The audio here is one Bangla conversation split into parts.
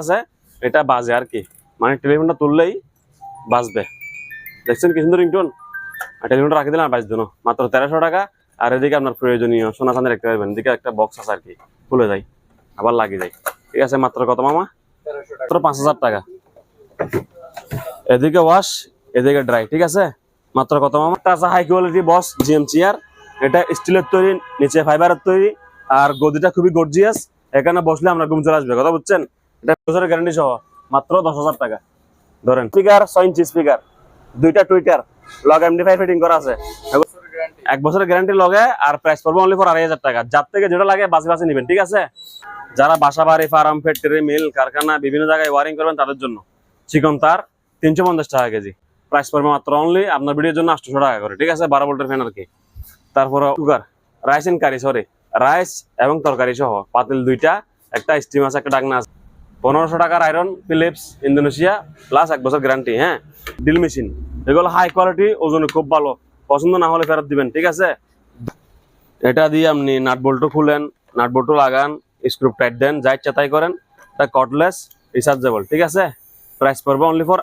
আছে এটা বাজে আর কি। মানে টেলিফোনটা তুললেই বাজবে। দেখছেন কি সুন্দর রিংটোন? আর টেলিফোনটা রাখি দিলাম বাজতো না। মাত্র তেরোশো টাকা আর এদিকে আপনার প্রয়োজনীয় সোনা চাঁদের একটা পাবেন এদিকে একটা বক্স আছে আর কি খুলে যায় আবার লাগিয়ে যায়। ঠিক আছে মাত্র কত মামা? মাত্র পাঁচ হাজার টাকা। এদিকে ওয়াশ এদিকে ড্রাই ঠিক আছে? মাত্র কত মামা? আছে high quality boss GM chair এটা স্টিলের তৈরি নিচে ফাইবারের তৈরি আর গদিটা খুবই গর্জিয়াস এখানে বসলে আমরা ঘুম চলে আসবে কথা বুঝছেন? এটা বছরের গ্যারান্টি সহ মাত্র দশ হাজার টাকা। ধরেন। স্পিকার ছয় ইঞ্চি স্পিকার দুইটা টুইটার লগ এমডি ফাইভ ফিটিং করা আছে। এক বছরের গ্যারান্টি লগে আর প্রাইস পড়বে অনলি ফর আড়াই হাজার টাকা। যার থেকে যেটা লাগে বাসে বাসে নেবেন ঠিক আছে? যারা বাসা বাড়ি ফার্ম ফ্যাক্টরি মিল কারখানা বিভিন্ন জায়গায় ওয়ারিং করবেন তাদের জন্য। চিকন তার তিনশো পঞ্চাশ টাকা কেজি। প্রাইস পড়বে মাত্র অনলি আপনার ভিডিওর জন্য আটশো টাকা করে ঠিক আছে? বারো ভোল্টের ফ্যান আর কি। তারপরে cooker rice and curry sorry rice এবং তরকারি সহ পাতিল দুইটা একটা স্টিম আছে একটা ডাকনা আছে। পনেরোশো টাকার আয়রন ফিলিপস ইন্দোনেশিয়া প্লাস এক বছর গ্যারান্টি হ্যাঁ? ডিল মেশিন এগুলো হাই কোয়ালিটি ওজনে খুব ভালো। পছন্দ না হলে ফেরত দিবেন, ঠিক আছে? এটা দিয়ে আপনি নাট বল্টু খুলেন নাট বল্টু লাগান স্ক্রু টাইট দেন, যা ইচ্ছা তাই করেন। এটা কটলেস রিচার্জেবল ঠিক আছে? প্রাইস পড়বে অনলি ফর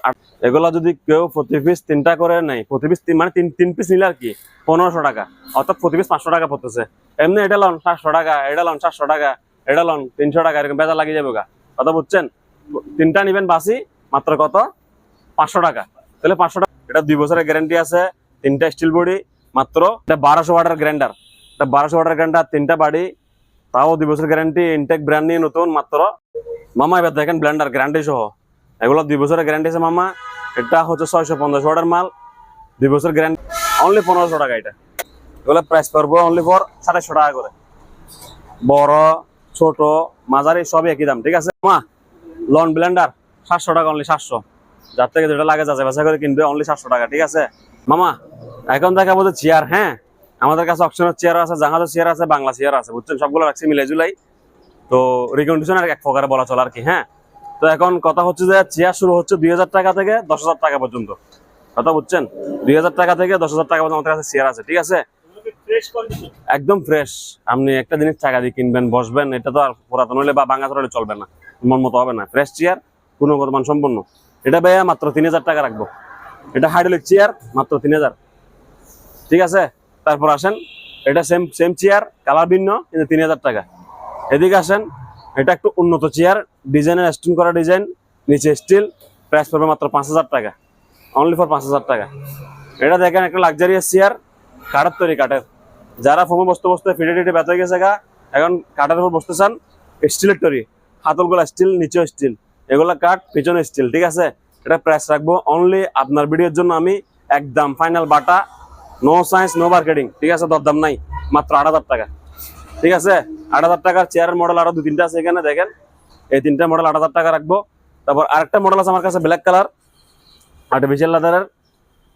এগুলো যদি কেউ প্রতি পিস তিনটা করে নেয়, প্রতি পিস মানে তিন তিন পিস নিলে আর কি, পনেরোশো টাকা। অর্থাৎ প্রতি পিস পাঁচশো টাকা পড়তেছে। এমনি এটা লন সাতশো টাকা, এটা লন সাতশো টাকা, এটা লন তিনশো টাকা, এরকম বেজা লাগিয়ে যাবে গা। কথা বুঝছেন? তিনটা নিবেন বাসি, মাত্র কত? পাঁচশো টাকা। তাহলে পাঁচশো টাকা এটা দুই বছরের গ্যারান্টি আছে, তিনটা স্টিল বডি মাত্র এটা বারোশো ওয়াটার গ্রাইন্ডার এটা বারোশো ওয়াটার গ্রাইন্ডার তিনটা বাড়ি তাও দুই বছর গ্যারান্টি ইনটেক ব্র্যান্ড নিয়ে নতুন, মাত্র মামা, এবার দেখেন ব্ল্যান্ডার গ্যারান্টি সহ। এগুলো দুই বছরের গ্যারান্টি আছে, মামা। এটা হচ্ছে ছয়শো পঞ্চাশ ওয়াটার মাল। দুই বছর গ্যারান্টি অনলি পনেরোশো টাকা এটা। এগুলো প্রাইস পড়ব অনলি ফর সাতাশশো টাকা করে। বড় ছোট, মাঝারি সবই একই দাম, ঠিক আছে? মা, লন ব্লেন্ডার সাতশো টাকা অনলি সাতশো। যার থেকে যেটা লাগে যাচাই বাছাই করে কিনবে অনলি সাতশো টাকা, ঠিক আছে? মামা, এখন দেখা বলতে চেয়ার হ্যাঁ? আমাদের কাছে অপশনের চেয়ার আছে, জাহাজের চেয়ার আছে, বাংলা চেয়ার আছে, বুঝছেন? সবগুলো রাখছি মিলাই জুলাই। তো রিকন্ডিশনের এক প্রকারে বলা চলে আর কি হ্যাঁ? তো এখন কথা হচ্ছে যে চেয়ার শুরু হচ্ছে দুই হাজার টাকা থেকে দশ টাকা পর্যন্ত। কথা বুঝছেন? দুই হাজার টাকা থেকে দশ টাকা পর্যন্ত আমাদের কাছে চেয়ার আছে, ঠিক আছে? একদম ফ্রেশ আপনি একটা জিনিস টাকা দিয়ে কিনবেন, বসবেন, এটা তো আর পুরাতন হলে বা বাঙা হলে চলবে না। মন মতো হবে না। ফ্রেশ চেয়ার গুণগত মান সম্পন্ন। এটা ভাইয়া মাত্র তিন হাজার টাকা রাখব। এটা হাইড্রোলিক চেয়ার মাত্র তিন হাজার। ঠিক আছে? তারপর আসেন, এটা সেম সেম চেয়ার কালার ভিন্ন, কিন্তু তিন হাজার টাকা। এদিকে আসেন, এটা একটু উন্নত চেয়ার ডিজাইনের স্টোন করা ডিজাইন নিচে স্টিল প্রাইস পড়বে মাত্র পাঁচ হাজার টাকা। অনলি ফর পাঁচ হাজার টাকা। এটা দেখেন একটা লাক্সারিয়াস চেয়ার কাঠের তৈরি কাঠের। যারা ফোমে বসতে বসতে ফিটে টিটে ব্যথা গেছে গা, এখন কাঠের উপর বসতে চান স্টিলের তৈরি। হাতলগুলো স্টিল নিচেও স্টিল এগুলো কাঠ পিছনে স্টিল ঠিক আছে? এটা প্রাইস রাখব অনলি আপনার ভিডিওর জন্য আমি একদম ফাইনাল বাটা। নো সায়েন্স নো মার্কেটিং ঠিক আছে? দরদাম নাই, মাত্র আট হাজার টাকা। ঠিক আছে? আট হাজার টাকার চেয়ারের মডেল আরও দু তিনটা আছে এখানে, দেখেন। এই তিনটা মডেল আট হাজার টাকা রাখব। তারপর আরেকটা মডেল আছে আমার কাছে ব্ল্যাক কালার আর্টিফিশিয়াল লাদারের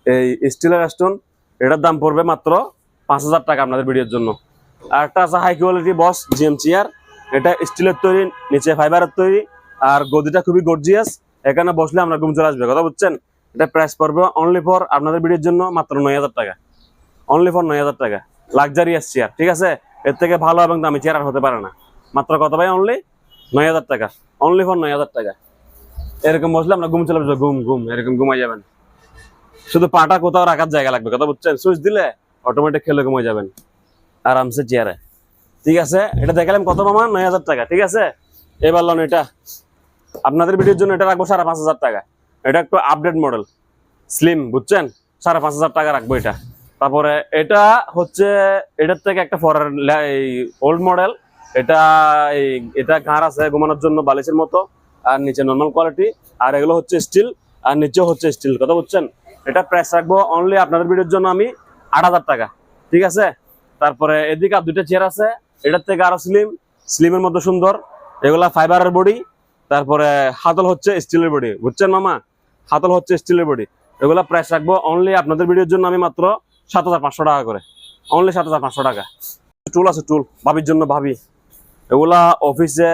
এই স্টিলের স্টোন এটার দাম পড়বে মাত্র পাঁচ হাজার টাকা আপনাদের ভিডিওর জন্য। আর একটা আছে high quality boss GM chair এটা স্টিলের তৈরি, নিচে ফাইবারের তৈরি। আর গদিটা খুবই গর্জিয়াস এখানে বসলে আমরা ঘুম চলে আসবে, কথা বুঝছেন? এটা প্রাইস পড়বে অনলি ফর আপনাদের ভিডিওর জন্য মাত্র নয় হাজার টাকা। অনলি ফর নয় হাজার টাকা। লাক্সারিয়াস চেয়ার ঠিক আছে? এর থেকে ভালো এবং দামি চেয়ার আর হতে পারে না। মাত্র কত ভাই অনলি নয় হাজার টাকা। অনলি ফর নয় হাজার টাকা। এরকম বসলে আমরা ঘুম চলে আসবে, ঘুম ঘুম, এরকম ঘুমাই যাবেন। শুধু পাটা কোথাও রাখার জায়গা লাগবে, কথা বুঝছেন? সুইচ দিলে অটোমেটিক খেলে ঘুমাই যাবেন। আরামসে চেয়ারে ঠিক আছে? এটা দেখালাম কত মামা? নয় হাজার টাকা। ঠিক আছে? এবার লোন এটা। আপনাদের ভিডিওর জন্য এটা রাখব সাড়ে পাঁচ হাজার টাকা। এটা একটু আপডেট মডেল স্লিম বুঝছেন? সাড়ে পাঁচ হাজার টাকা রাখব এটা। তারপরে এটা হচ্ছে, এটার থেকে একটা এই ওল্ড মডেল এটা এটা ঘাড় আছে ঘুমানোর জন্য বালিশের মতো। আর নিচে নর্মাল কোয়ালিটি আর এগুলো হচ্ছে স্টিল আর নিচেও হচ্ছে স্টিল কথা বুঝছেন? এটা প্রাইস রাখব অনলি আপনাদের ভিডিওর জন্য আমি। আট হাজার টাকা। ঠিক আছে? তারপরে এদিকে আর দুইটা চেয়ার আছে। এটার থেকে আরও স্লিম স্লিমের মধ্যে সুন্দর। এগুলা ফাইবারের বডি তারপরে হাতল হচ্ছে স্টিলের বডি বুঝছেন মামা? হাতল হচ্ছে স্টিলের বডি এগুলা প্রাইস রাখব অনলি আপনাদের ভিডিওর জন্য আমি মাত্র সাত হাজার পাঁচশো টাকা করে। অনলি সাত হাজার পাঁচশো টাকা। টুল আছে টুল ভাবির জন্য ভাবি। এগুলা অফিসে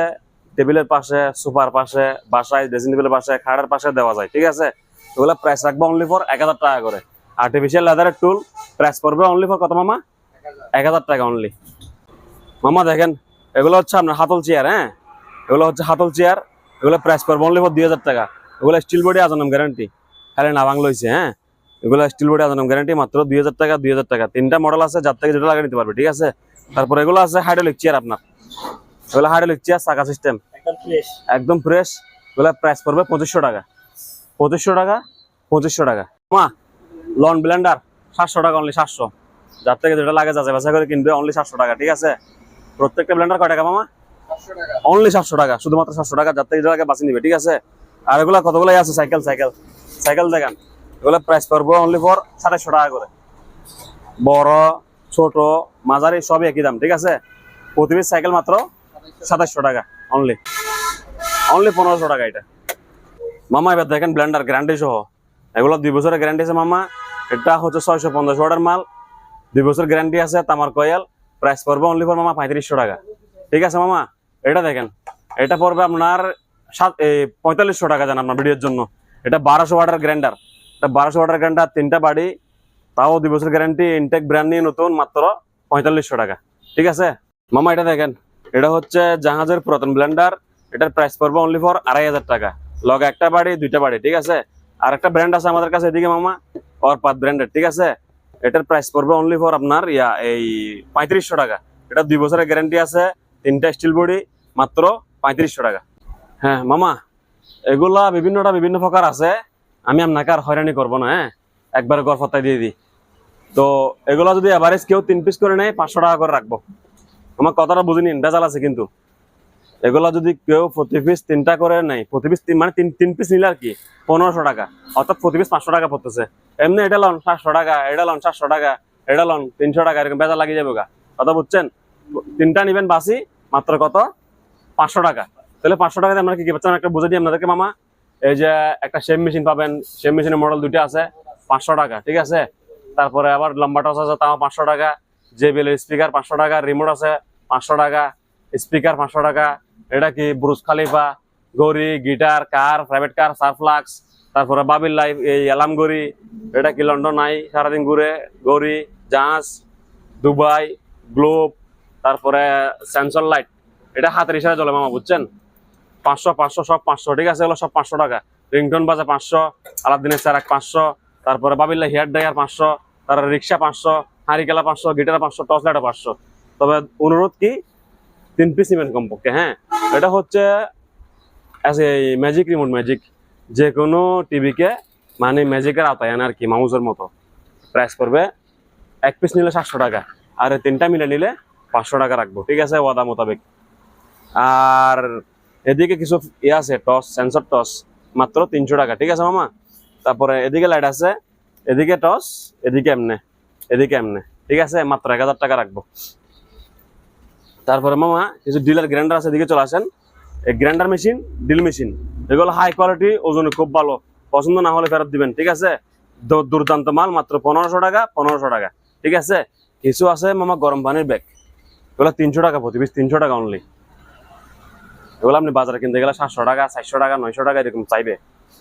টেবিলের পাশে সোফার পাশে, বাসায় ড্রেসিং টেবিলের পাশে, খাটের পাশে দেওয়া যায়। ঠিক আছে? এগুলা প্রাইস রাখব অনলি ফর এক হাজার টাকা করে। আর্টিফিশিয়াল লেদারের টুল প্রাইস পড়বে অনলি ফর কত মামা? এক হাজার টাকা। অনলি মামা দেখেন এগুলো হচ্ছে আপনার হাতল চেয়ার হ্যাঁ? এগুলো হচ্ছে হাতল চেয়ার এগুলো প্রাইস পড়বে অনলি ফর দুই হাজার টাকা। এগুলো স্টিল বডি আজানাম গ্যারান্টি খালি না বাংলা হয়েছে হ্যাঁ? এগুলো স্টিল বডি আজানাম গ্যারান্টি মাত্র দুই হাজার টাকা দুই হাজার টাকা। তিনটা মডেল আছে যার থেকে যেটা লাগিয়ে নিতে পারবে ঠিক আছে? তারপর এগুলো আছে হাইড্রোলিক চেয়ার আপনার। এগুলো হাইড্রোলিক চেয়ার চাকা সিস্টেম একদম ফ্রেশ একদম ফ্রেশ এগুলো প্রাইস পড়বে পঁচিশশো টাকা। পঁচিশশো টাকা পঁচিশশো টাকা। মা লন ব্লেন্ডার সাতশো টাকা অনলি সাতশো। যার থেকে যেটা লাগে যাচ্ছে বাসা করে কিনবে অনলি সাতশো টাকা ঠিক আছে? প্রত্যেকটা ব্লেন্ডার কয় টাকা মামা? অনলি সাতশো টাকা শুধুমাত্র সাতশো টাকা যার থেকে যেটা লাগে বাঁচিয়ে নিবে ঠিক আছে? আর এগুলা কতগুলাই আছে? সাইকেল সাইকেল সাইকেল দেখেন। এগুলো প্রাইস পড়ব অনলি ফর সাতাশশো টাকা করে। বড় ছোট মাঝারি সবই একই দাম ঠিক আছে? প্রতি পিস সাইকেল মাত্র সাতাশশো টাকা অনলি অনলি পনেরোশো টাকা এটা। মামা এবার দেখেন ব্লেন্ডার গ্যারান্টি সহ। এগুলো দুই বছরের গ্যারান্টি আছে মামা। এটা হচ্ছে ছয়শো পঞ্চাশ। ওয়াটের মাল, দুই বছর গ্যারান্টি আছে, তামার কয়েল। প্রাইস পড়বে অনলি ফর মামা পঁয়ত্রিশশো টাকা। ঠিক আছে মামা? এটা দেখেন, এটা পড়বে আপনার সাত পঁয়তাল্লিশশো টাকা জান আপনার ভিডিওর জন্য। এটা বারোশো ওয়াটের গ্রাইন্ডার এটা বারোশো ওয়াটের গ্রাইন্ডার তিনটা বাড়ি। তাও দুই বছর গ্যারান্টি ইনটেক ব্র্যান্ড নিয়ে নতুন, মাত্র পঁয়তাল্লিশশো টাকা। ঠিক আছে? মামা, এটা দেখেন, এটা হচ্ছে জাহাজের পুরাতন ব্লেন্ডার এটার প্রাইস পড়বে অনলি ফর আড়াই হাজার টাকা। লগে একটা বাড়ি, দুইটা বাড়ি। ঠিক আছে? আর একটা ব্র্যান্ড আছে আমাদের কাছে, এদিকে মামা, অরপাত ব্র্যান্ডের ঠিক আছে? এটার প্রাইস পড়বে অনলি ফর আপনার, ইয়া, এই পঁয়ত্রিশশো টাকা। এটা দুই বছরের গ্যারান্টি আছে, তিনটা স্টিল বডি মাত্র পঁয়ত্রিশশো টাকা। হ্যাঁ মামা, এগুলা বিভিন্নটা বিভিন্ন প্রকার আছে। আমি আপনাকে আর হয়রানি করব না হ্যাঁ? একবার গড়ফতায় দিয়ে দিই। তো এগুলা যদি এভারেজ কেউ তিন পিস করে নেয়, পাঁচশো টাকা করে রাখব। আমার কথাটা বুঝে নিন, ভেজাল আছে কিন্তু। এগুলা যদি কেউ প্রতি পিস তিনটা করে নেয়, প্রতি পিস মানে তিন তিন পিস নিলে আর কি, পনেরোশো টাকা। অর্থাৎ প্রতি পিস পাঁচশো টাকা পড়তেছে। এমনি এটা লন সাতশো টাকা, এটা লন সাতশো টাকা, এটা লন তিনশো টাকা, এরকম বেজা লাগিয়ে যাবে গা। কথা বুঝছেন, তিনটা নিবেন বাসি, মাত্র কত? পাঁচশো টাকা। তাহলে পাঁচশো টাকাতে আমরা কি কি পাচ্ছেন একটা বুঝে দিই আপনাদেরকে, মামা। এই যে একটা শেম মেশিন পাবেন সেম মেশিনের মডেল দুটো আছে, পাঁচশো টাকা, ঠিক আছে? তারপরে আবার লম্বা টস আছে, তাও পাঁচশো টাকা। জেবিএল স্পিকার পাঁচশো টাকা রিমোট আছে, পাঁচশো টাকা স্পিকার পাঁচশো টাকা এটা কি ব্রুস খালিফা গড়ি গিটার কার প্রাইভেট কার সারফ্লাক্স তারপরে বাবিল লাইফ এই অ্যালাম গড়ি এটা কি লন্ডন আই সারাদিন ঘুরে গড়ি জাহাজ দুবাই গ্লোব তারপরে সেন্সর লাইট এটা হাতের ইশারা চলে মামা, বুঝছেন? পাঁচশো পাঁচশো, সব পাঁচশো, ঠিক আছে? এগুলো সব পাঁচশো টাকা। রিংটন বাজে পাঁচশো আলাদিনের চারাক পাঁচশো, তারপরে বাবিল্লা হেয়ার ড্রায়ার পাঁচশো, তারপরে রিক্সা পাঁচশো হারিকেলা পাঁচশো গিটার পাঁচশো টর্চ লাইটও পাঁচশো। তবে অনুরোধ কি তিন পিস নেবেন কমপক্ষে হ্যাঁ? এটা হচ্ছে ম্যাজিক রিমোট ম্যাজিক যে কোনো টিভিকে মানে ম্যাজিকের আওতায় আনে আর কি মাউসের মতো। প্রাইস পড়বে এক পিস নিলে সাতশো টাকা, আর তিনটা মিলে নিলে পাঁচশো টাকা রাখব, ঠিক আছে, ওয়াদা মোতাবেক। আর এদিকে কিছু ইয়ে আছে টস সেন্সর টস মাত্র তিনশো টাকা, ঠিক আছে, মামা? তারপরে এদিকে লাইট আছে, এদিকে টস এদিকে এমনে এদিকে এমনে, ঠিক আছে, মাত্র এক হাজার টাকা রাখব। তারপরে মামা, কিছু ডিলার গ্রাইন্ডার আছে, এদিকে চলে আসেন। এই গ্রাইন্ডার মেশিন ডিল মেশিন এগুলো হাই কোয়ালিটি ওজনে খুব ভালো। পছন্দ না হলে ফেরত দিবেন, ঠিক আছে? দুর্দান্ত মাল, মাত্র পনেরোশো টাকা পনেরোশো টাকা, ঠিক আছে? কিছু আছে মামা, গরম পানির ব্যাগ এগুলো তিনশো টাকা প্রতি পিস তিনশো টাকা অনলি এগুলো আপনি বাজারে কিনতে গেলে সাতশো টাকা, চারশো টাকা, নয়শো টাকা এরকম চাইবে,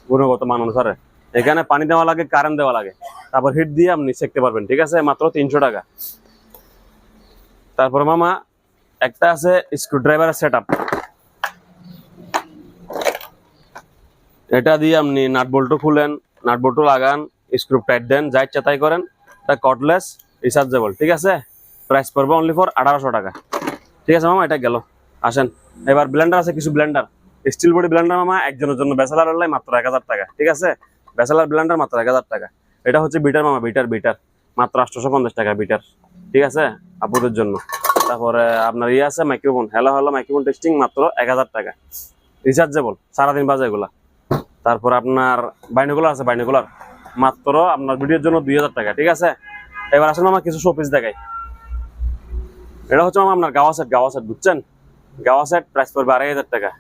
গুণগত মান অনুসারে। এখানে পানি দেওয়া লাগে কারেন্ট দেওয়া লাগে। তারপর হিট দিয়ে আপনি সেকতে পারবেন, ঠিক আছে? মাত্র তিনশো টাকা। তারপর মামা একটা আছে স্ক্রু ড্রাইভারের সেট এটা দিয়ে আপনি নাট বল্টু খুলেন নাট বল্টু লাগান স্ক্রু টাইট দেন, যা ইচ্ছা তাই করেন, এটা কটলেস রিচার্জেবল ঠিক আছে? প্রাইস পড়বে অনলি ফর আঠারোশো টাকা। ঠিক আছে মামা, এটা গেল। আসেন, এবার ব্লেন্ডার আছে কিছু ব্লেন্ডার স্টিল বডি ব্লেন্ডার মামা, একজনের জন্য ব্যাচেলার হলে মাত্র এক হাজার টাকা, ঠিক আছে? ব্যাচেলার ব্লেন্ডার মাত্র এক হাজার টাকা। এটা হচ্ছে বিটার মামা, বিটার বিটার। মাত্র আটশোশো পঞ্চাশ টাকা বিটার, ঠিক আছে? আপুদের জন্য। তারপরে আপনার ইয়ে আছে microphone hello hello microphone testing মাত্র এক হাজার টাকা। রিচার্জেবল সারাদিন বাজে এগুলা। তারপর আপনার বাইনোকুলার আছে বাইনোকুলার মাত্র আপনার ভিডিওর জন্য দুই হাজার টাকা, ঠিক আছে? এবার আসলে আমার কিছু শোপিস দেখাই। এটা হচ্ছে মামা আপনার গাওয়া সেট গাওয়া সেট বুঝছেন? গাওয়া সেট প্রাইস পড়বে আড়াই হাজার টাকা।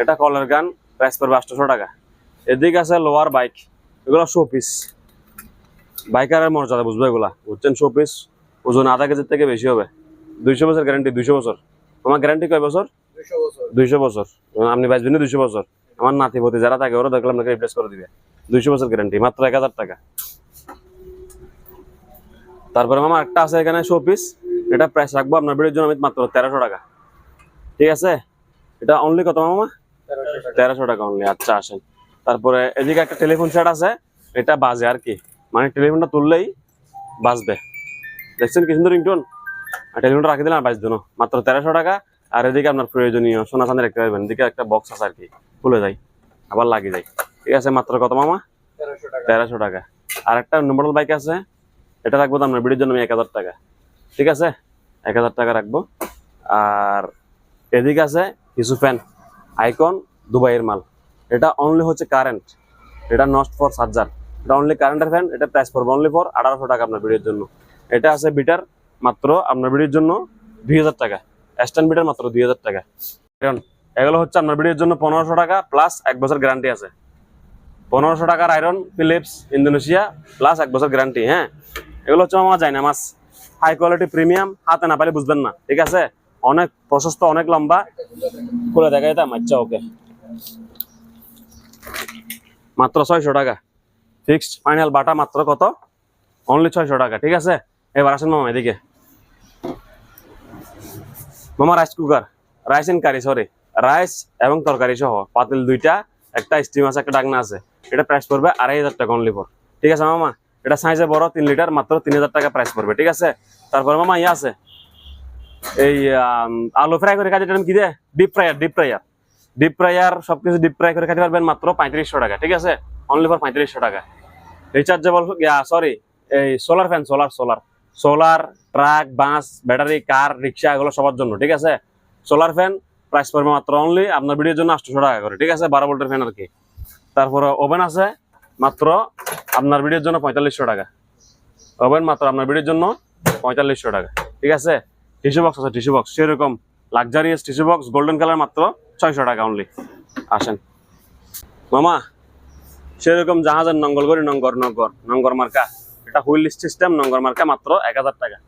এটা কলার গান প্রাইস পড়বে আটশোশো টাকা। এদিকে আছে লোয়ার বাইক এগুলো শোপিস বাইকারের মর্যাদা, বুঝবে এগুলা? বুঝছেন শোপিস ওজন আধা কেজির থেকে বেশি হবে। দুইশো বছর গ্যারান্টি দুইশো বছর। আমার গ্যারান্টি কয় বছর? দুইশো বছর। আপনি বাঁচবেন দুইশো বছর। আমার নাতি পতি যারা থাকে ওরা আপনাকে রিপ্লেস করে দিবে। দুইশো বছর গ্যারান্টি মাত্র এক হাজার টাকা। তারপরে মামা একটা আছে এখানে শো পিস এটা প্রাইস রাখব আপনার ভিডিওর জন্য আমি মাত্র তেরোশো টাকা। ঠিক আছে? এটা অনলি কত মামা? তেরোশো টাকা। অনলি আচ্ছা আসেন। তারপরে এদিকে একটা টেলিফোন সেট আছে এটা বাজে আর কি। মানে টেলিফোনটা তুললেই বাজবে। দেখছেন কি সুন্দর রিংটোন টেলিফোনটা রাখি দিলাম বাজবে না মাত্র তেরোশো টাকা। আর এদিকে আপনার প্রয়োজনীয় সোনা চাঁদের একটা পাবেন। এদিকে একটা বক্স আছে আর কি। খুলে যায় আবার লাগিয়ে যায় ঠিক আছে মাত্র কত মামা? তেরোশো টাকা। আর একটা নম্বর বাইক আছে। এটা রাখব তো আপনার বিড়ির জন্য আমি এক হাজার টাকা। ঠিক আছে? এক হাজার টাকা রাখব। আর এদিকে আছে কিছু ফ্যান আইকন দুবাইয়ের মাল। এটা অনলি হচ্ছে কারেন্ট এটা নষ্ট ফর চার্জার এটা অনলি কারেন্টের ফ্যান এটা প্রাইস পড়বে অনলি ফর আঠারোশো টাকা আপনার ভিডিওর জন্য। এটা আছে বিটার মাত্র আপনার ভিডিওর জন্য দুই হাজার টাকা। স্ট্যান্ড বিটার মাত্র দুই হাজার টাকা। কারণ এগুলো হচ্ছে আপনার ভিডিওর জন্য পনেরোশো টাকা প্লাস এক বছর গ্যারান্টি আছে। পনেরোশো টাকার আয়রন ফিলিপস ইন্দোনেশিয়া প্লাস এক বছর গ্যারান্টি হ্যাঁ? এগুলো হচ্ছে আমার যায় না মাছ হাই কোয়ালিটি প্রিমিয়াম হাতে না পারে বুঝবেন না, ঠিক আছে? অনেক প্রশস্ত, অনেক লম্বা। খুলে দেখা যেতাম আচ্ছা ওকে মাত্র ছয়শো টাকা। ফিক্সড ফাইনাল বাটা মাত্র কত? অনলি ছয়শো টাকা, ঠিক আছে? এবার আসেন মামা, এদিকে। মামা rice cooker rice and curry sorry rice এবং তরকারি সহ পাতিল দুইটা, একটা স্টিম আছে, একটা ডাকনা আছে। এটা প্রাইস পড়বে আড়াই হাজার টাকা অনলি ফর ঠিক আছে মামা? এটা সাইজে বড়, তিন লিটার মাত্র তিন হাজার টাকা প্রাইস পড়বে, ঠিক আছে? তারপরে মামা ইয়ে আছে। এই আলু ফ্রাই করে কাজে কি দে deep fryer deep fryer deep fryer সবকিছু ডিপ ফ্রাই করে খেতে পারবেন মাত্র পঁয়ত্রিশশো টাকা, ঠিক আছে? অনলি ফর পঁয়ত্রিশশো টাকা। রিচার্জেবল সরি এই solar fan solar solar solar, truck, bus, battery, car, rickshaw, এগুলো সবার জন্য, ঠিক আছে? সোলার ফ্যান প্রাইস পড়বে মাত্র অনলি আপনার ভিডিওর জন্য আটশোশো টাকা করে, ঠিক আছে? বারো ভোল্টের ফ্যান আর কি। তারপরে ওভেন আছে, মাত্র আপনার ভিডিওর জন্য পঁয়তাল্লিশশো টাকা। ওভেন মাত্র আপনার ভিডিওর জন্য পঁয়তাল্লিশশো টাকা, ঠিক আছে? টিস্যু বক্স আছে, টিস্যু বক্স, সেরকম luxurious tissue box golden colour মাত্র ছয়শো টাকা অনলি আসেন। মামা, সেরকম জাহাজের নঙ্গল করি নঙ্গর নঙ্গর নঙ্গর মার্কা। এটা হুইল সিস্টেম, নঙ্গর মার্কা মাত্র এক হাজার টাকা।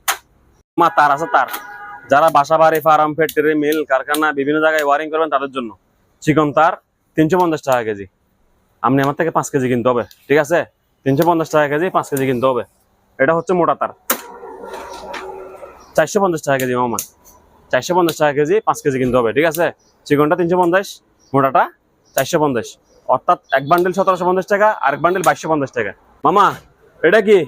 মা, তার আছে তার। যারা বাসা বাড়ি, ফার্ম, ফ্যাক্টরি, মিল, কারখানা, বিভিন্ন জায়গায় ওয়ারিং করবেন তাদের জন্য। চিকন তার, তিনশো পঞ্চাশ টাকা কেজি। আপনি আমার থেকে পাঁচ কেজি কিনতে হবে, ঠিক আছে? তিনশো পঞ্চাশ টাকা কেজি, পাঁচ কেজি কিনতে হবে। এটা হচ্ছে মোটা তার। চারশো পঞ্চাশ টাকা কেজি, মামা। চারশো পঞ্চাশ টাকা কেজি, পাঁচ কেজি কিনতে হবে, ঠিক আছে? চিকনটা তিনশো পঞ্চাশ, মোটাটা চারশো পঞ্চাশ। অর্থাৎ এক বান্ডেল সতেরোশো পঞ্চাশ টাকা আর এক বান্ডেল বাইশশো পঞ্চাশ টাকা। মামা এটা কি?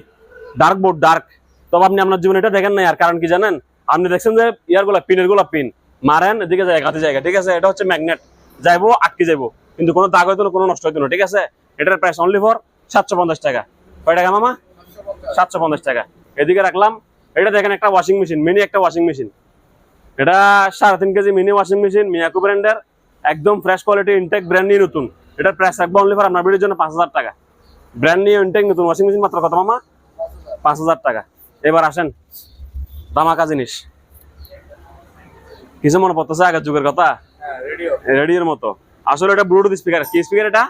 ডার্ক বোর্ড ডার্ক তবে আপনি আপনার জীবনে এটা দেখেন না আর কারণ কি জানেন? আপনি দেখছেন যে ইয়ারগুলা পিনেরগুলা পিন। মারেন, এদিকে যায় হাতে জায়গা ঠিক আছে? এটা হচ্ছে ম্যাগনেট যাইবো, আটকে যাইবো। কিন্তু কোনো দাগ হইতো কোনো নষ্ট হইতো না, ঠিক আছে? এটার প্রাইস অনলি ফর সাতশো পঞ্চাশ টাকা। কয় টাকা মামা? সাতশো পঞ্চাশ টাকা। এদিকে রাখলাম। এটা দেখেন একটা ওয়াশিং মেশিন মিনি একটা ওয়াশিং মেশিন এটা সাড়ে তিন KG mini washing machine Miyako ব্র্যান্ডের একদম ফ্রেশ কোয়ালিটি ইনটেক ব্র্যান্ড নিয়ে নতুন। এটার প্রাইস রাখব অনলি ফর আপনার ভিডিওর জন্য পাঁচ হাজার টাকা। ব্র্যান্ড নিয়ে ইনটেক নতুন ওয়াশিং মেশিন মাত্র কত মামা? পাঁচ হাজার টাকা। এবার আসেন দামাকা জিনিস। কিছু মনে পড়তেছে আগের যুগের কথা? রেডিওর মতো। আসলে এটা ব্লুটুথ স্পিকার কি স্পিকার এটা?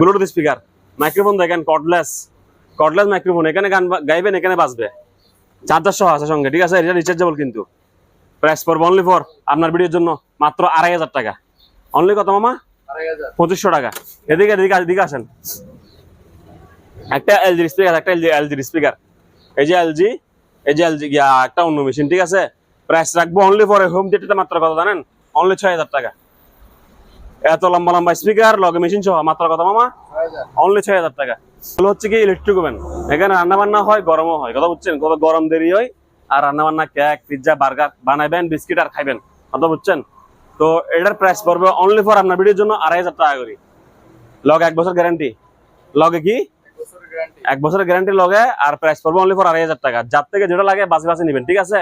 ব্লুটুথ স্পিকার মাইক্রোফোন দেখেন কর্ডলেস কর্ডলেস মাইক্রোফোন এখানে গান গাইবেন এখানে বাজবে। চার্জার সহ আছে সঙ্গে ঠিক আছে? এটা রিচার্জেবল কিন্তু। প্রাইস পড়বে অনলি ফর আপনার ভিডিওর জন্য মাত্র আড়াই হাজার টাকা। অনলি কত মামা? পঁচিশশো টাকা। এদিকে এদিকে এদিকে আসেন। একটা এলজি স্পিকার একটা এলজি এলজির স্পিকার এই যে এলজি এই যে এলজি একটা অন্য মেশিন ঠিক আছে? প্রাইস রাখব অনলি ফর হোম থিয়েটারটা মাত্র কত জানেন? অনলি ছয় হাজার টাকা। এত লম্বা লম্বা স্পিকার লগে মেশিন সহ, মাত্র কত মামা? অনলি ছয় হাজার টাকা। এগুলো হচ্ছে কি ইলেকট্রিক ওভেন এখানে রান্না বান্না হয়, গরমও হয়। কথা বুঝছেন? কবে গরম দেরি হয়, আর রান্না বান্না কেক পিৎজা বার্গার বানাবেন বিস্কিট আর খাইবেন। কথা বুঝছেন? তো এটার প্রাইস পড়বে অনলি ফর আপনার ভিডিওর জন্য আড়াই হাজার টাকা করি। লগে এক বছর গ্যারান্টি লগে কি? এক বছরের গ্যারান্টি লগে আর প্রাইস পড়বে অনলি ফর আড়াই হাজার টাকা। যার থেকে যেটা লাগে বাসে বাসে নেবেন, ঠিক আছে?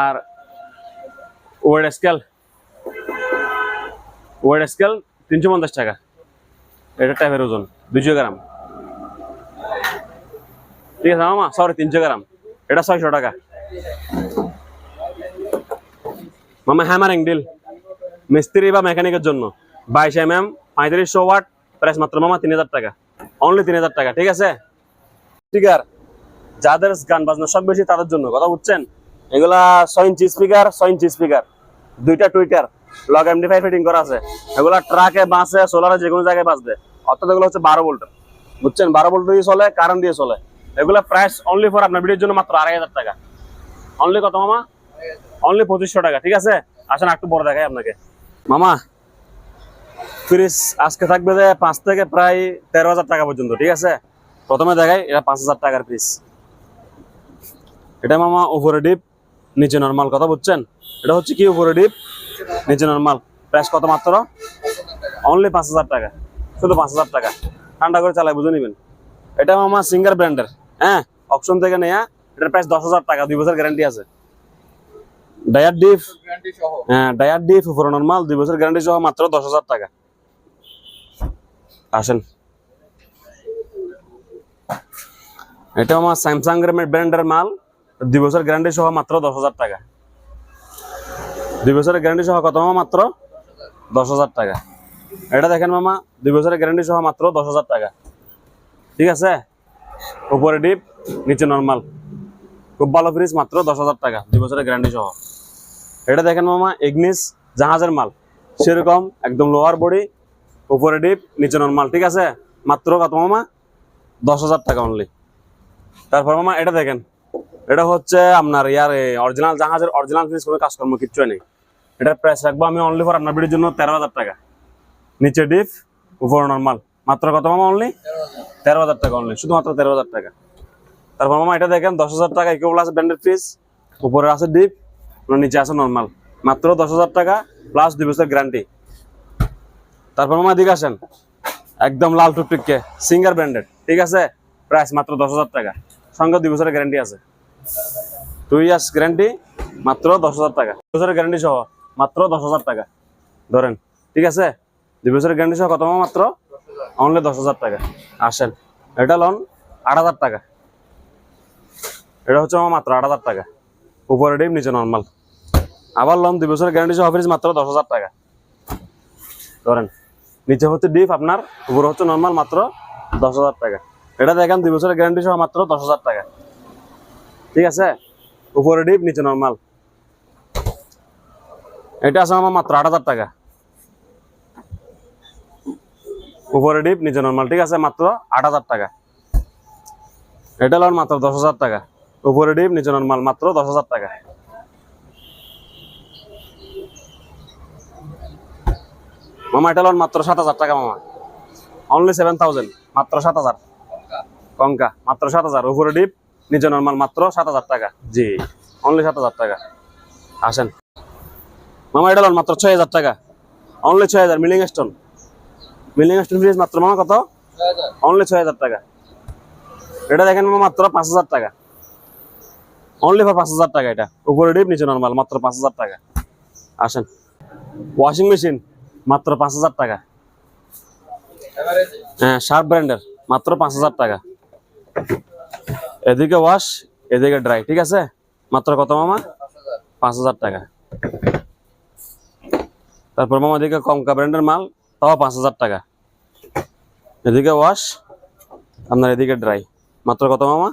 আর ওয়েড স্কেল ওয়েড স্কেল তিনশো পঞ্চাশ টাকা। এটা টাইপের ওজন, দুইশো গ্রাম। ঠিক আছে মামা? সরি তিনশো গ্রাম। এটা ছয়শো টাকা। মামা হ্যামারিং ডিল মিস্ত্রি বা মেকানিকের জন্য। বাইশ এম এম পঁয়ত্রিশশো ওয়াট, প্রাইস মাত্র মামা তিন হাজার টাকা। অনলি তিন হাজার টাকা, ঠিক আছে? স্পিকার যাদের গান বাজনা সব বেশি, তাদের জন্য, কথা বুঝছেন? এগুলা ছয় ইঞ্চি স্পিকার ছয় ইঞ্চি স্পিকার দুইটা টুইটার লগ এমডি ফাইভ ফিটিং করা আছে। এগুলা ট্রাকে বাসে সোলারে যে কোনো জায়গায় বাঁচবে অর্থাৎ এগুলো হচ্ছে বারো ভোল্টের বুঝছেন? বারো ভোল্ট দিয়ে চলে কারেন্ট দিয়ে চলে। এগুলা প্রাইস অনলি ফর আপনার ভিডিওর জন্য মাত্র আড়াই হাজার টাকা। অনলি কত মামা? অনলি পঁচিশশো টাকা, ঠিক আছে? আসেন একটু বড় দেখাই আপনাকে। মামা ফ্রিজ আজকে থাকবে যে পাঁচ থেকে প্রায় তেরো হাজার টাকা পর্যন্ত, ঠিক আছে? প্রথমে দেখাই, এটা পাঁচ হাজার টাকার ফ্রিজ। এটা মামা উপরে ডিপ, নিচে নর্মাল কথা বুঝছেন? এটা হচ্ছে কি উপরে ডিপ? নিচে নর্মাল। প্রাইস কত মাত্র? অনলি পাঁচ হাজার টাকা। শুধু পাঁচ হাজার টাকা। ঠান্ডা করে চালায়, বুঝে নিবেন। এটা মামা সিঙ্গার ব্র্যান্ডের হ্যাঁ? অপশন থেকে নেয়া, এটার প্রাইস দশ হাজার টাকা, দুই বছর গ্যারান্টি আছে। ডায়ার ডিপ হ্যাঁ ডায়ার ডিপ উপরে নর্মাল দুই বছর গ্যারান্টি সহ মাত্র দশ হাজার টাকা। আসেন। এটা আমার স্যামসাং ব্র্যান্ডের মাল দুই বছর গ্যারান্টি সহ মাত্র দশ হাজার টাকা। দুই বছরের গ্যারান্টি সহ কত মামা? মাত্র দশ হাজার টাকা। এটা দেখেন মামা দুই বছরের গ্যারান্টি সহ মাত্র দশ হাজার টাকা। ঠিক আছে? উপরে ডিপ নিচে নর্মাল খুব ভালো ফ্রিজ মাত্র দশ হাজার টাকা দুই বছরের গ্যারান্টি সহ। এটা দেখেন মামা এগনিস জাহাজের মাল। সেরকম একদম লোয়ার বডি উপরে ডিপ নিচে নর্মাল ঠিক আছে? মাত্র কত মামা? দশ হাজার টাকা অনলি তারপর মামা, এটা দেখেন। এটা হচ্ছে আপনার ইয়ার অরিজিনাল জাহাজের অরিজিনাল ফিনিশ কোনো কাজকর্ম কিচ্ছু নেই। এটার প্রাইস রাখব আমি অনলি ফর আপনার ভিডিওর জন্য তেরো হাজার টাকা। নিচে ডিপ উপরে নর্মাল মাত্র কত মামা অনলি তেরো হাজার টাকা অনলি শুধুমাত্র তেরো হাজার টাকা। তারপর মামা, এটা দেখেন, দশ হাজার টাকা ইকো প্লাস ব্র্যান্ডেড ফ্রিজ উপরে আছে ডিপ নিচে আছে নর্মাল মাত্র দশ হাজার টাকা প্লাস দুই বছর গ্যারান্টি তারপর মামা দিকে আসেন। একদম লাল টুকটুককে সিঙ্গার ব্র্যান্ডেড ঠিক আছে? প্রাইস মাত্র দশ হাজার টাকা। সঙ্গে দুই বছরের গ্যারান্টি আছে। টু ইয়ার্স গ্যারান্টি মাত্র দশ হাজার টাকা। দুই বছরের গ্যারান্টি সহ, মাত্র দশ হাজার টাকা। ধরেন, ঠিক আছে? দুই বছরের গ্যারান্টি সহ কত মাত্র? অনলি দশ হাজার টাকা। আসেন। এটা লোন আট হাজার টাকা। এটা হচ্ছে আমার মাত্র আট হাজার টাকা। উপরে ডিম, নিচে নর্মাল আবার লোন দুই বছরের গ্যারান্টি সহ ফ্রিজ মাত্র দশ হাজার টাকা। ধরেন, নিচে হচ্ছে ডিপ, আপনার উপরে হচ্ছে নর্মাল মাত্র দশ হাজার টাকা। এটা দেখেন, দুই বছরের গ্যারান্টি সহ মাত্র দশ হাজার টাকা। ঠিক আছে? উপরে ডিপ, নিচে নর্মাল এটা আছে আমার মাত্র আট হাজার টাকা। উপরে ডিপ, নিচে নর্মাল ঠিক আছে? মাত্র আট হাজার টাকা। এটা লোন মাত্র দশ হাজার টাকা। উপরে ডিপ, নিচে নর্মাল মাত্র দশ হাজার টাকা। মামা এটা লোন মাত্র সাত হাজার টাকা মামা। অনলি সেভেন থাউজেন্ড মাত্র সাত হাজার। কঙ্কা মাত্র সাত হাজার। উপরে ডিপ নিচে নর্মাল মাত্র সাত হাজার টাকা। জি। অনলি সাত হাজার টাকা। আসেন। মামা এটা লোন মাত্র ছয় হাজার টাকা। অনলি ছয় হাজার milling stone milling stone fridge মাত্র মামা কত? অনলি ছয় হাজার টাকা। এটা দেখেন মামা মাত্র পাঁচ হাজার টাকা। অনলি ফর পাঁচ হাজার টাকা এটা। উপরে ডিপ নিচে নর্মাল মাত্র পাঁচ হাজার টাকা। আসেন। ওয়াশিং মেশিন মাত্র পাঁচ হাজার টাকা। হ্যাঁ শার্প ব্র্যান্ডের মাত্র পাঁচ হাজার টাকা। এদিকে ওয়াশ এদিকে ড্রাই ঠিক আছে? মাত্র কত মামা? পাঁচ হাজার টাকা। তারপর মামা এদিকে কমকা ব্র্যান্ডের মাল, তাও পাঁচ হাজার টাকা। এদিকে ওয়াশ আপনার এদিকে ড্রাই মাত্র কত মামা?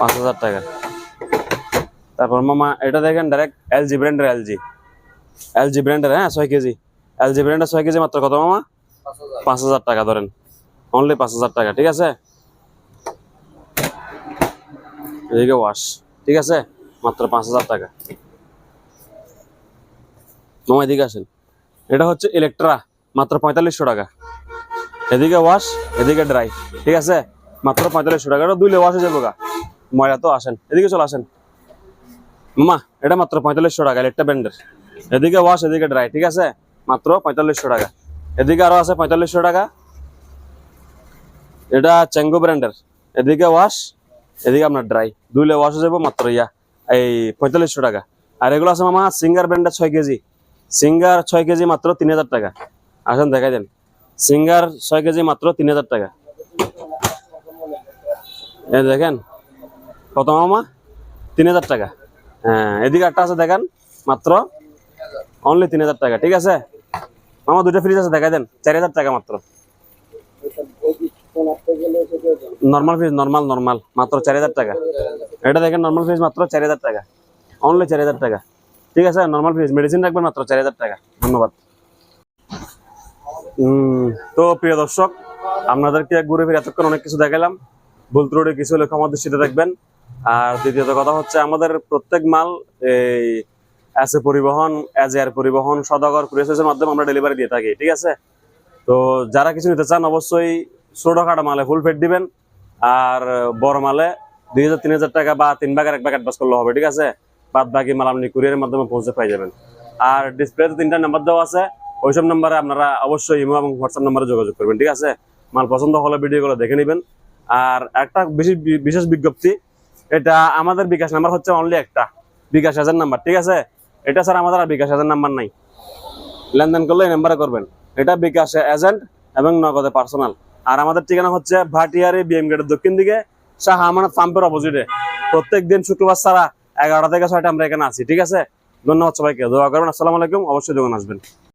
পাঁচ হাজার টাকা। তারপর মামা, এটা দেখেন ডাইরেক্ট এলজি ব্র্যান্ডের এলজি এলজি ব্র্যান্ডের হ্যাঁ ছয় কেজি। এলজি ব্র্যান্ডের ছয় কেজি মাত্র কত মামা? পাঁচ হাজার টাকা ধরেন। অনলি পাঁচ হাজার টাকা, ঠিক আছে? এদিকে ওয়াশ ঠিক আছে? মাত্র পাঁচ হাজার টাকা। মামা, এদিকে আসেন। এটা হচ্ছে ইলেকট্রা মাত্র পঁয়তাল্লিশশো টাকা। এদিকে ওয়াশ এদিকে ড্রাই ঠিক আছে? মাত্র পঁয়তাল্লিশশো টাকা। এটা দুইলে ওয়াশ হয়ে যাব গা। ময়লা তো আসেন। এদিকে চলে আসেন। মামা, এটা মাত্র পঁয়তাল্লিশশো টাকা ইলেকট্রা ব্র্যান্ডের এদিকে ওয়াশ এদিকে ড্রাই ঠিক আছে? মাত্র পঁয়তাল্লিশশো টাকা। এদিকে আরও আছে পঁয়তাল্লিশশো টাকা। এটা চেঙ্গো ব্র্যান্ডের। এদিকে ওয়াশ এদিকে আপনার ড্রাই দুইলে ওয়াশ হয়ে যাব মাত্র ইয়া, এই পঁয়তাল্লিশশো টাকা। আর এগুলো আছে মামা সিঙ্গার ব্র্যান্ডের ছয় কেজি। সিঙ্গার ছয় কেজি মাত্র তিন হাজার টাকা। আসেন, দেখাই দেন। সিঙ্গার ছয় কেজি মাত্র তিন হাজার টাকা। এই দেখেন, কত মামা? তিন হাজার টাকা। হ্যাঁ এদিকে একটা আছে, দেখেন। মাত্র অনলি তিন হাজার টাকা, ঠিক আছে? মামা দুটো ফ্রিজ আছে, দেখাই দেন। চার হাজার টাকা মাত্র। নর্মাল ফ্রিজ নর্মাল নর্মাল মাত্র চার হাজার টাকা। এটা দেখেন নর্মাল ফ্রিজ মাত্র চার হাজার টাকা। অনলি চার হাজার টাকা। ঠিক আছে নর্মাল ফ্রিজ মেডিসিন রাখবেন মাত্র চার হাজার টাকা। ধন্যবাদ। তো প্রিয় দর্শক, আপনাদেরকে ঘুরে ফিরে এতক্ষণ অনেক কিছু দেখালাম। ভুল ত্রুটি কিছু হলে ক্ষমা দৃষ্টিতে দেখবেন। আর দ্বিতীয়ত কথা হচ্ছে, আমাদের প্রত্যেক মাল এই এসে পরিবহন এজ এয়ার পরিবহন, সদাগর কুরিয়ার মাধ্যমে আমরা ডেলিভারি দিয়ে থাকি, ঠিক আছে? তো যারা কিছু নিতে চান, অবশ্যই ছোটখাটো মালে ফুল ফেট দিবেন, আর বড় মালে দুই হাজার, তিন হাজার টাকা বা তিন ভাগের এক ভাগ অ্যাডভান্স করলে হবে, ঠিক আছে? বাদ বাকি মাল আপনি কুরিয়ারের মাধ্যমে পৌঁছে পাই যাবেন। আর ডিসপ্লেতে তিনটা নাম্বার দেওয়া আছে, ওইসব নাম্বারে আপনারা অবশ্যই ইমো এবং হোয়াটসঅ্যাপ নাম্বারে যোগাযোগ করবেন, ঠিক আছে? মাল পছন্দ হলে ভিডিওগুলো দেখে নেবেন। আর একটা বেশি বিশেষ বিজ্ঞপ্তি, এটা আমাদের বিকাশ নাম্বার হচ্ছে অনলি একটা, বিকাশ হাজার নাম্বার ঠিক আছে? এটা স্যার আমাদের আর বিকাশ এজেন্ট নাম্বার নাই। লেনদেন করলে এই নাম্বারে করবেন। এটা বিকাশ এজেন্ট এবং নগদে পার্সোনাল আর আমাদের ঠিকানা হচ্ছে ভাটিয়ারি বিএম গেটের দক্ষিণ দিকে, শাহ আমানত পাম্পের অপোজিটে প্রত্যেক দিন শুক্রবার সারা এগারোটা থেকে ছয়টা আমরা এখানে আছি, ঠিক আছে? ধন্যবাদ সবাইকে, দোয়া করবেন, আসসালামু আলাইকুম, অবশ্যই দোকান আসবেন।